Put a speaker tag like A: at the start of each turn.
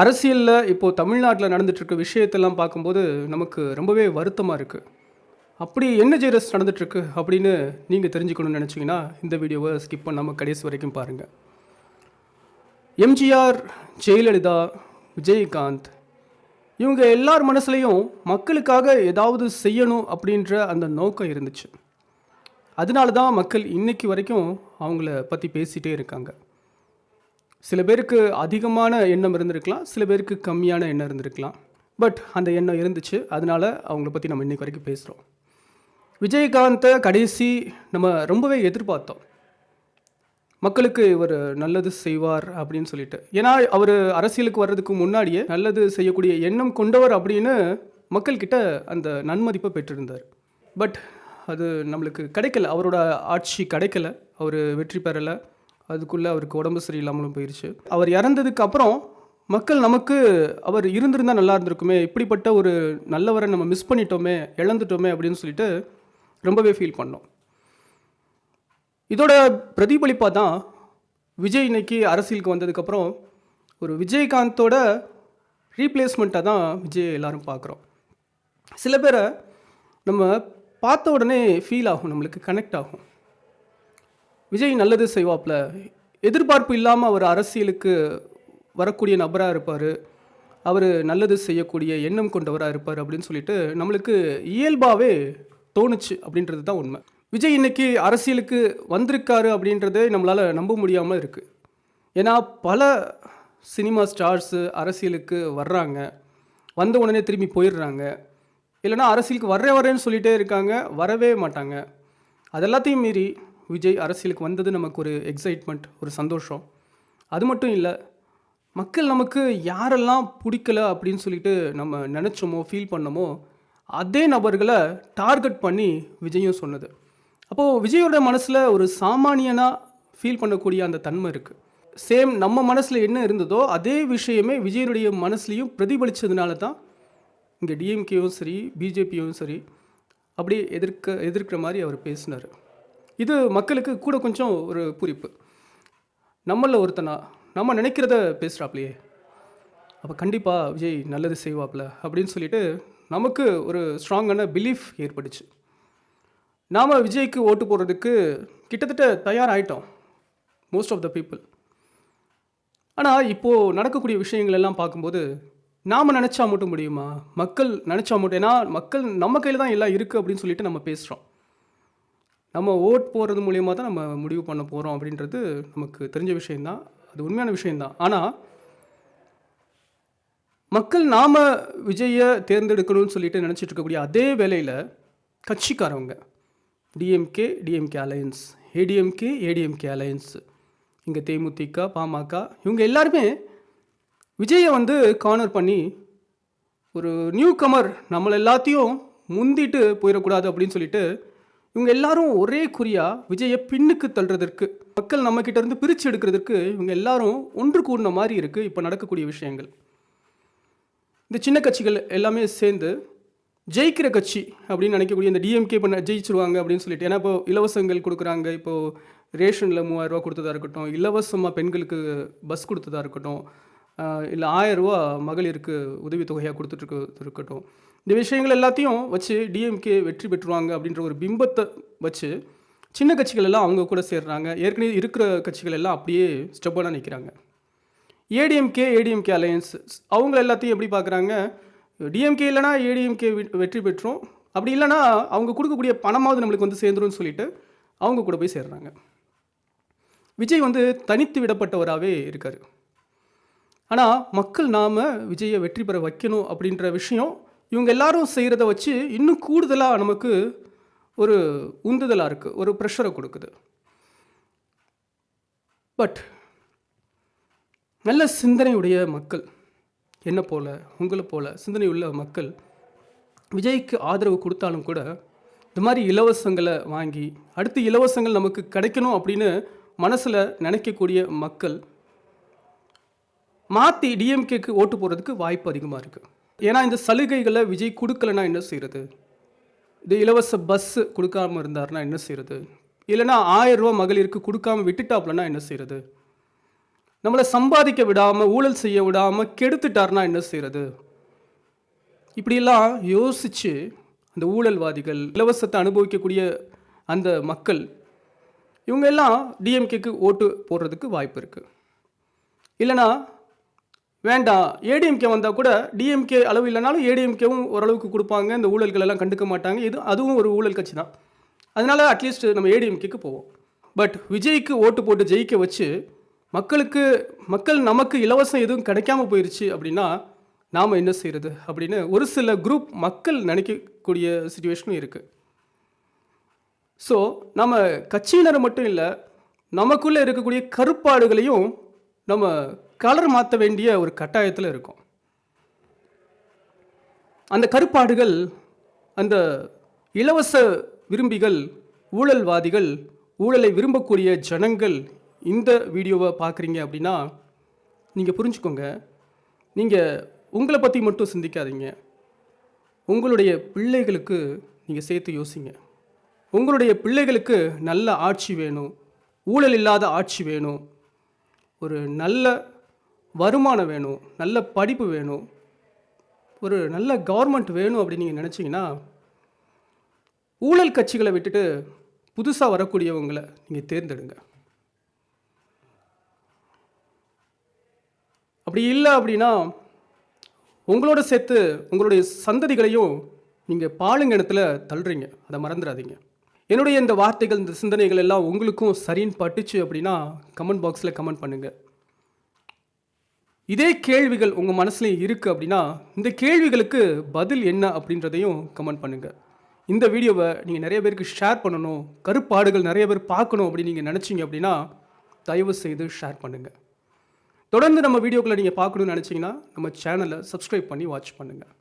A: அரசியலில் இப்போது தமிழ்நாட்டில் நடந்துட்டு விஷயத்தெல்லாம் பார்க்கும்போது நமக்கு ரொம்பவே வருத்தமாக இருக்குது அப்படி என்ன ஜெயரஸ் நடந்துகிட்ருக்கு அப்படின்னு நீங்கள் தெரிஞ்சுக்கணும்னு நினச்சிங்கன்னா இந்த வீடியோவை ஸ்கிப் பண்ணாமல் கடைசி வரைக்கும் பாருங்கள் எம்ஜிஆர் ஜெயலலிதா விஜயகாந்த் இவங்க எல்லார் மனசுலையும் மக்களுக்காக ஏதாவது செய்யணும் அப்படின்ற அந்த நோக்கம் இருந்துச்சு. அதனால தான் மக்கள் இன்னைக்கு வரைக்கும் அவங்கள பற்றி பேசிகிட்டே இருக்காங்க. சில பேருக்கு அதிகமான எண்ணம் இருந்திருக்கலாம் சில பேருக்கு கம்மியான எண்ணம் இருந்திருக்கலாம். பட் அந்த எண்ணம் இருந்துச்சு. அதனால் அவங்கள பற்றி நம்ம இன்றைக்கு வரைக்கும் பேசுகிறோம் விஜயகாந்தை கடைசி நம்ம ரொம்பவே எதிர்பார்த்தோம். மக்களுக்கு இவர் நல்லது செய்வார் அப்படின்னு சொல்லிட்டு. ஏன்னா அவர் அரசியலுக்கு வர்றதுக்கு முன்னாடியே நல்லது செய்யக்கூடிய எண்ணம் கொண்டவர் அப்படின்னு மக்கள்கிட்ட அந்த நன்மதிப்பை பெற்றிருந்தார். பட் அது நம்மளுக்கு கிடைக்கல. அவரோட ஆட்சி கிடைக்கல. அவர் வெற்றி பெறலை. அதுக்குள்ளே அவருக்கு உடம்பு சரியில்லாமலும் போயிடுச்சு அவர் இறந்ததுக்கு அப்புறம் மக்கள் நமக்கு அவர் இருந்திருந்தால் நல்லா இருந்திருக்குமே இப்படிப்பட்ட ஒரு நல்லவரை நம்ம மிஸ் பண்ணிட்டோமே இழந்துட்டோமே அப்படின்னு சொல்லிட்டு ரொம்பவே ஃபீல் பண்ணோம். இதோட பிரதிபலிப்பாக தான் விஜய் இன்னைக்கு அரசியலுக்கு வந்ததுக்கப்புறம் ஒரு விஜயகாந்தோட ரீப்ளேஸ்மெண்ட்டாக தான் விஜய் எல்லாரும் பார்க்குறோம். சில பேரை நம்ம பார்த்த உடனே ஃபீல் ஆகும் நம்மளுக்கு கனெக்ட் ஆகும். விஜய் நல்லது செய்வாப்பில் எதிர்பார்ப்பு இல்லாமல் அவர் அரசியலுக்கு வரக்கூடிய நபராக இருப்பார். அவர் நல்லது செய்யக்கூடிய எண்ணம் கொண்டவராக இருப்பார் அப்படின்னு சொல்லிட்டு நம்மளுக்கு இயல்பாகவே தோணுச்சு அப்படின்றது தான் உண்மை. விஜய் இன்னைக்கு அரசியலுக்கு வந்திருக்காரு அப்படின்றதே நம்மளால் நம்ப முடியாமல் இருக்குது ஏன்னா பல சினிமா ஸ்டார்ஸு அரசியலுக்கு வர்றாங்க. வந்த உடனே திரும்பி போயிடுறாங்க. இல்லைனா அரசியலுக்கு வர்றே வரேன்னு சொல்லிகிட்டே இருக்காங்க. வரவே மாட்டாங்க. அதெல்லாத்தையும் மீறி விஜய் அரசியலுக்கு வந்தது நமக்கு ஒரு எக்ஸைட்மெண்ட் ஒரு சந்தோஷம். அது மட்டும் இல்லை மக்கள் நமக்கு யாரெல்லாம் பிடிக்கல அப்படின்னு சொல்லிட்டு நம்ம நினச்சோமோ ஃபீல் பண்ணோமோ அதே நபர்களை டார்கெட் பண்ணி விஜயும் சொன்னது. அப்போது விஜயோட மனசில் ஒரு சாமானியனாக ஃபீல் பண்ணக்கூடிய அந்த தன்மை இருக்குது சேம் நம்ம மனசில் என்ன இருந்ததோ அதே விஷயமே விஜயனுடைய மனசுலையும் பிரதிபலித்ததுனால தான் இங்கே டிஎம்கேவும் சரி பிஜேபியும் சரி அப்படியே எதிர்க்க எதிர்க்கிற மாதிரி அவர் பேசினார். இது மக்களுக்கு கூட கொஞ்சம் ஒரு குறிப்பு நம்மளில் ஒருத்தனா நம்ம நினைக்கிறத பேசுகிறாப்லையே அப்போ கண்டிப்பாக விஜய் நல்லது செய்வாப்ல அப்படின்னு சொல்லிட்டு நமக்கு ஒரு ஸ்ட்ராங்கான பிலீஃப் ஏற்பட்டுச்சு. நாம் விஜய்க்கு ஓட்டு போடுறதுக்கு கிட்டத்தட்ட தயாராகிட்டோம் மோஸ்ட் ஆஃப் த பீப்புள் ஆனால் இப்போது நடக்கக்கூடிய விஷயங்கள் எல்லாம் பார்க்கும்போது நாம் நினச்சா மட்டும் முடியுமா? மக்கள் நினச்சா மட்டும் ஏன்னா மக்கள் நம்ம கையில் தான் எல்லாம் இருக்குது அப்படின்னு சொல்லிட்டு நம்ம பேசுகிறோம் நம்ம ஓட் போகிறது மூலியமாக தான் நம்ம முடிவு பண்ண போகிறோம் அப்படின்றது நமக்கு தெரிஞ்ச விஷயந்தான் அது உண்மையான விஷயந்தான் ஆனால் மக்கள் நாம் விஜயை தேர்ந்தெடுக்கணும்னு சொல்லிட்டு நினச்சிட்டு இருக்கக்கூடிய அதே வேளையில் கட்சிக்காரவங்க DMK DMK alliance ADMK ADMK alliance இங்கே தேமுதிக பாமக இவங்க எல்லாருமே விஜயை வந்து கார்னர் பண்ணி ஒரு நியூ கமர் நம்மளை எல்லாத்தையும் முந்திட்டு போயிடக்கூடாது அப்படின்னு சொல்லிட்டு இவங்க எல்லாரும் ஒரே குறியாக விஜயை பின்னுக்கு தள்ளுறதற்கு மக்கள் நம்மக்கிட்ட இருந்து பிரித்து எடுக்கிறதுக்கு இவங்க எல்லாரும் ஒன்று கூடின மாதிரி இருக்குது இப்போ நடக்கக்கூடிய விஷயங்கள். இந்த சின்ன கட்சிகள் எல்லாமே சேர்ந்து ஜெயிக்கிற கட்சி அப்படின்னு நினைக்கக்கூடிய இந்த டிஎம்கே பண்ண ஜெயிச்சிருவாங்க அப்படின்னு சொல்லிட்டு ஏன்னா இப்போ இலவசங்கள் கொடுக்குறாங்க. இப்போது ரேஷனில் மூவாயிரரூவா கொடுத்ததா இருக்கட்டும் இலவசமாக பெண்களுக்கு பஸ் கொடுத்ததா இருக்கட்டும் இல்லை ஆயிரரூவா மகளிருக்கு உதவித்தொகையாக கொடுத்துட்டு இருக்கட்டும். இந்த விஷயங்கள் எல்லாத்தையும் வச்சு டிஎம்கே வெற்றி பெற்றுவாங்க அப்படின்ற ஒரு பிம்பத்தை வச்சு சின்ன கட்சிகள் எல்லாம் அவங்க கூட சேர்றாங்க. ஏற்கனவே இருக்கிற கட்சிகள் எல்லாம் அப்படியே ஸ்டெப்பாக நிற்கிறாங்க ஏடிஎம்கே ஏடிஎம்கே அலையன்ஸ் அவங்க எல்லாத்தையும் எப்படி பார்க்குறாங்க டிஎம்கே இல்லைனா ஏடிஎம்கே வெற்றி பெற்றோம். அப்படி இல்லைனா அவங்க கொடுக்கக்கூடிய பணமாவது நம்மளுக்கு வந்து சேர்ந்துரும்னு சொல்லிட்டு அவங்க கூட போய் சேர்றாங்க. விஜய் வந்து தனித்து விடப்பட்டவராகவே இருக்கார். ஆனால் மக்கள் நாம் விஜயை வெற்றி பெற வைக்கணும் அப்படின்ற விஷயம் இவங்க எல்லாரும் செய்கிறத வச்சு இன்னும் கூடுதலாக நமக்கு ஒரு உந்துதலாக இருக்குது ஒரு ப்ரெஷரை கொடுக்குது. பட் நல்ல சிந்தனையுடைய மக்கள் என்ன போல உங்களை போல சிந்தனை உள்ள மக்கள் விஜய்க்கு ஆதரவு கொடுத்தாலும் கூட இந்த மாதிரி இலவசங்களை வாங்கி அடுத்து இலவசங்கள் நமக்கு கிடைக்கணும் அப்படின்னு மனசில் நினைக்கக்கூடிய மக்கள் மாற்றி டிஎம்கேக்கு ஓட்டு போடுறதுக்கு வாய்ப்பு அதிகமாக இருக்குது ஏன்னா இந்த சலுகைகளை விஜய் கொடுக்கலன்னா என்ன செய்கிறது இந்த இலவச பஸ்ஸு கொடுக்காம இருந்தாருன்னா என்ன செய்கிறது இல்லைன்னா ஆயிரம் ரூபா மகளிருக்கு கொடுக்காம விட்டுட்டாப்லன்னா என்ன செய்கிறது நம்மளை சம்பாதிக்க விடாமல் ஊழல் செய்ய விடாமல் கெடுத்துட்டாருன்னா என்ன செய்கிறது இப்படியெல்லாம் யோசித்து அந்த ஊழல்வாதிகள் இலவசத்தை அனுபவிக்கக்கூடிய அந்த மக்கள் இவங்க எல்லாம் டிஎம்கேக்கு ஓட்டு போடுறதுக்கு வாய்ப்பு இருக்குது இல்லைனா வேண்டாம் ஏடிஎம்கே வந்தால் கூட டிஎம்கே அளவு இல்லைனாலும் ஏடிஎம்கேவும் ஓரளவுக்கு கொடுப்பாங்க. இந்த ஊழல்கள் எல்லாம் கண்டுக்க மாட்டாங்க. இது அதுவும் ஒரு ஊழல் கட்சி தான். அதனால் அட்லீஸ்ட் நம்ம ஏடிஎம்கேக்கு போவோம். பட் விஜய்க்கு ஓட்டு போட்டு ஜெயிக்க வச்சு மக்களுக்கு மக்கள் நமக்கு இலவசம் எதுவும் கிடைக்காம போயிடுச்சு அப்படின்னா நாம் என்ன செய்கிறது அப்படின்னு ஒரு சில குரூப் மக்கள் நினைக்கக்கூடிய சுச்சுவேஷனும் இருக்குது ஸோ நம்ம கட்சியினர் மட்டும் இல்லை நமக்குள்ளே இருக்கக்கூடிய கருப்பாடுகளையும் நம்ம கலர் மாற்ற வேண்டிய ஒரு கட்டாயத்தில் இருக்கும். அந்த கருப்பாடுகள் அந்த இலவச விரும்பிகள் ஊழல்வாதிகள் ஊழலை விரும்பக்கூடிய ஜனங்கள் இந்த வீடியோவை பார்க்குறீங்க அப்படின்னா நீங்கள் புரிஞ்சுக்கோங்க. நீங்கள் உங்களை பற்றி மட்டும் சிந்திக்காதீங்க. உங்களுடைய பிள்ளைகளுக்கு நீங்கள் சேர்த்து யோசிங்க. உங்களுடைய பிள்ளைகளுக்கு நல்ல ஆட்சி வேணும். ஊழல் இல்லாத ஆட்சி வேணும். ஒரு நல்ல வருமானம் வேணும் நல்ல படிப்பு வேணும் ஒரு நல்ல கவர்மெண்ட் வேணும் அப்படின்னு நீங்கள் நினச்சிங்கன்னா ஊழல் கட்சிகளை விட்டுட்டு புதுசாக வரக்கூடியவங்களை நீங்கள் தேர்ந்தெடுங்க. அப்படி இல்லை அப்படின்னா உங்களோட சேர்த்து உங்களுடைய சந்ததிகளையும் நீங்கள் பாலுங்கிணத்துல தள்ளுறீங்க. அதை மறந்துடாதீங்க. என்னுடைய இந்த வார்த்தைகள் இந்த சிந்தனைகள் எல்லாம் உங்களுக்கும் சரின்னு பட்டுச்சு அப்படின்னா கமெண்ட் பாக்ஸில் கமெண்ட் பண்ணுங்கள் இதே கேள்விகள் உங்கள் மனசுலையும் இருக்குது அப்படின்னா இந்த கேள்விகளுக்கு பதில் என்ன அப்படின்றதையும் கமெண்ட் பண்ணுங்கள் இந்த வீடியோவை நீங்கள் நிறைய பேருக்கு ஷேர் பண்ணணும் கருப்பாடுகள் நிறைய பேர் பார்க்கணும் அப்படின்னு நீங்கள் நினச்சிங்க அப்படின்னா தயவு செய்து ஷேர் பண்ணுங்கள் தொடர்ந்து நம்ம வீடியோக்களை நீங்கள் பார்க்கணும்னு நினச்சிங்கன்னா நம்ம சேனலை சப்ஸ்கிரைப் பண்ணி வாட்ச் பண்ணுங்கள்